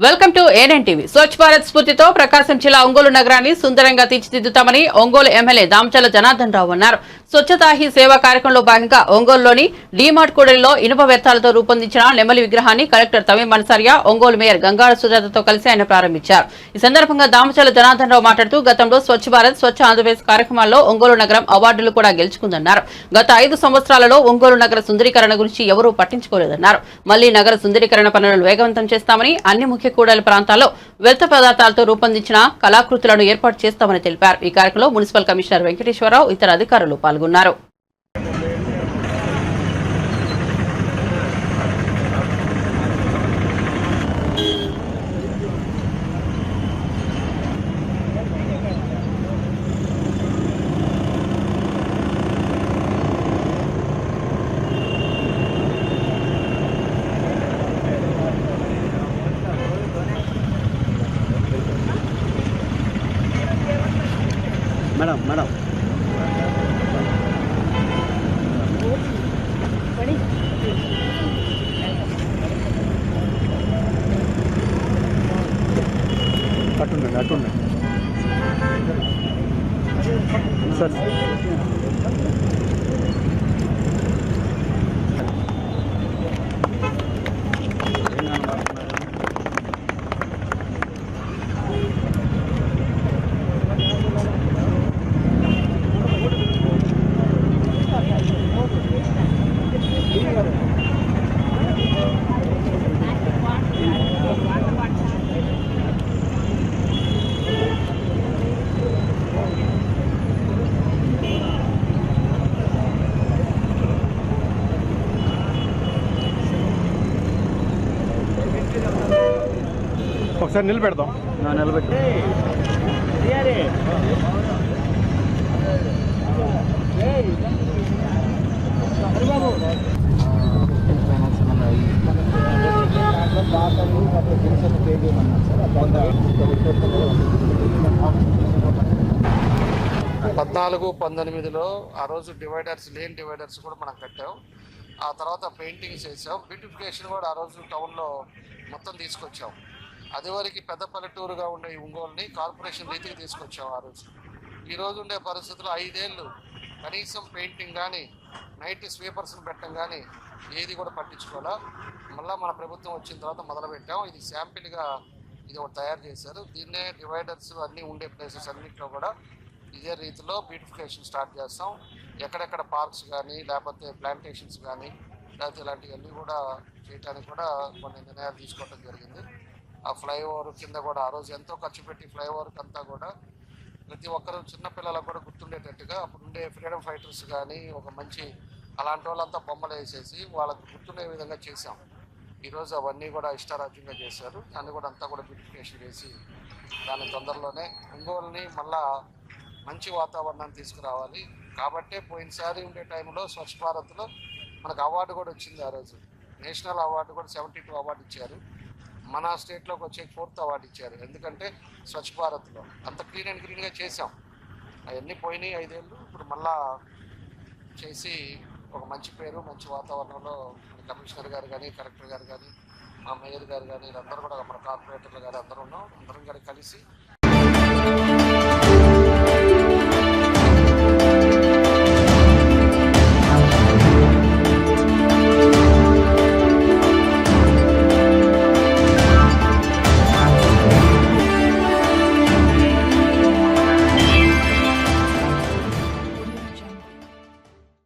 Welcome to ANN TV Swachh Bharat స్ఫూర్తితో ప్రకాశం జిల్లా ఒంగోలు నగరాన్ని సుందరంగా తీర్చిదిద్దుతామని ఒంగోలు ఎమ్మెల్యే దామచల జనార్దన్ రావు అన్నారు. స్వచ్ఛతా హీ సేవా కార్యక్రమంలో భాగంగా ఒంగోలులోని డీమార్ట్ కూడలిలో ఇనుప వ్యర్థాలతో రూపొందించిన నెమలి విగ్రహాన్ని కలెక్టర్ తమీం మన్సారియా ఒంగోలు మేయర్ గంగాడ సుజాతతో కలిసి ఆయన ప్రారంభించారు. ఈ సందర్భంగా దామచల జనార్దన్ రావు మాట్లాడుతూ గతంలో స్వచ్ఛ భారత్ స్వచ్ఛ ఆంధ్రప్రదేశ్ కార్యక్రమాల్లో ఒంగోలు నగరం అవార్డులు కూడా గెలుచుకుందన్నారు. గత ఐదు సంవత్సరాలలో ఒంగోలు నగర సుందరీకరణ గురించి ఎవరూ పట్టించుకోలేదన్నారు. మళ్ళీ నగర సుందరీకరణ పనులను వేగవంతం చేస్తామని అన్ని ముఖ్య కూడలి ప్రాంతాల్లో వ్యర్థ పదార్థాలతో రూపొందించిన కళాకృతులను ఏర్పాటు చేస్తామని తెలిపారు. ఈ కార్యక్రమంలో మున్సిపల్ కమిషనర్ వెంకటేశ్వరరావు ఇతర అధికారులు పాల్గొన్నారు. మేడం మేడం అటుండండి అటుండండి. సార్. ఒకసారి నిలబెడదాం. నిలబెట్టి. పద్నాలుగు పంతొమ్మిదిలో ఆ రోజు డివైడర్స్ లేన్ డివైడర్స్ కూడా మనం కట్టాం. ఆ తర్వాత పెయింటింగ్స్ వేసాం బ్యూటిఫికేషన్ కూడా ఆ రోజు టౌన్లో మొత్తం తీసుకొచ్చాం. అది వరకు పెద్ద పల్లెటూరుగా ఉండే ఒంగోలుని కార్పొరేషన్ రీతికి తీసుకొచ్చాం ఆ రోజు. ఈ రోజు ఉండే పరిస్థితులు ఐదేళ్ళు కనీసం పెయింటింగ్ కానీ నైట్ స్వీపర్స్ని పెట్టడం కానీ ఏది కూడా పట్టించుకోవాలా మళ్ళీ మన ప్రభుత్వం వచ్చిన తర్వాత మొదలుపెట్టాం. ఇది శాంపిల్గా ఇది ఒకటి తయారు చేశారు. దీన్నే డివైడర్స్ అన్నీ ఉండే ప్లేసెస్ అన్నింటిలో కూడా ఇదే రీతిలో బ్యూటిఫికేషన్ స్టార్ట్ చేస్తాం. ఎక్కడెక్కడ పార్క్స్ కానీ లేకపోతే ప్లాంటేషన్స్ కానీ లేకపోతే ఇలాంటివన్నీ కూడా చేయడానికి కూడా కొన్ని నిర్ణయాలు తీసుకోవడం జరిగింది. ఆ ఫ్లైఓవర్ కింద కూడా ఆ రోజు ఎంతో ఖర్చు పెట్టి ఫ్లైఓవర్కి అంతా కూడా ప్రతి ఒక్కరు చిన్నపిల్లలకు కూడా గుర్తుండేటట్టుగా అప్పుడు ఉండే ఫ్రీడమ్ ఫైటర్స్ కానీ ఒక మంచి అలాంటి వాళ్ళంతా బొమ్మలు వేసేసి వాళ్ళకు గుర్తుండే విధంగా చేశాం. ఈరోజు అవన్నీ కూడా ఇష్టారాజ్యంగా చేశారు. దాన్ని కూడా అంతా కూడా బ్యూటిఫికేషన్ చేసి దాని తొందరలోనే ఒంగోలుని మళ్ళా మంచి వాతావరణాన్ని తీసుకురావాలి. కాబట్టే పోయినసారి ఉండే టైంలో స్వచ్ఛ భారత్లో మనకు అవార్డు కూడా వచ్చింది ఆ రోజు. నేషనల్ అవార్డు కూడా సెవెంటీ టూ అవార్డు ఇచ్చారు. మన స్టేట్లోకి వచ్చే ఫోర్త్ అవార్డు ఇచ్చారు. ఎందుకంటే స్వచ్ఛ భారత్లో అంత క్లీన్ అండ్ గ్రీన్గా చేసాం అవన్నీ పోయినాయి ఐదేళ్ళు. ఇప్పుడు మళ్ళా చేసి ఒక మంచి పేరు మంచి వాతావరణంలో కమిషనర్ గారు కానీ కలెక్టర్ గారు కానీ మా మేయర్ గారు కానీ వీళ్ళందరూ కూడా మన కార్పొరేటర్లు గారు అందరూ ఉన్నాం. అందరం గారు కలిసి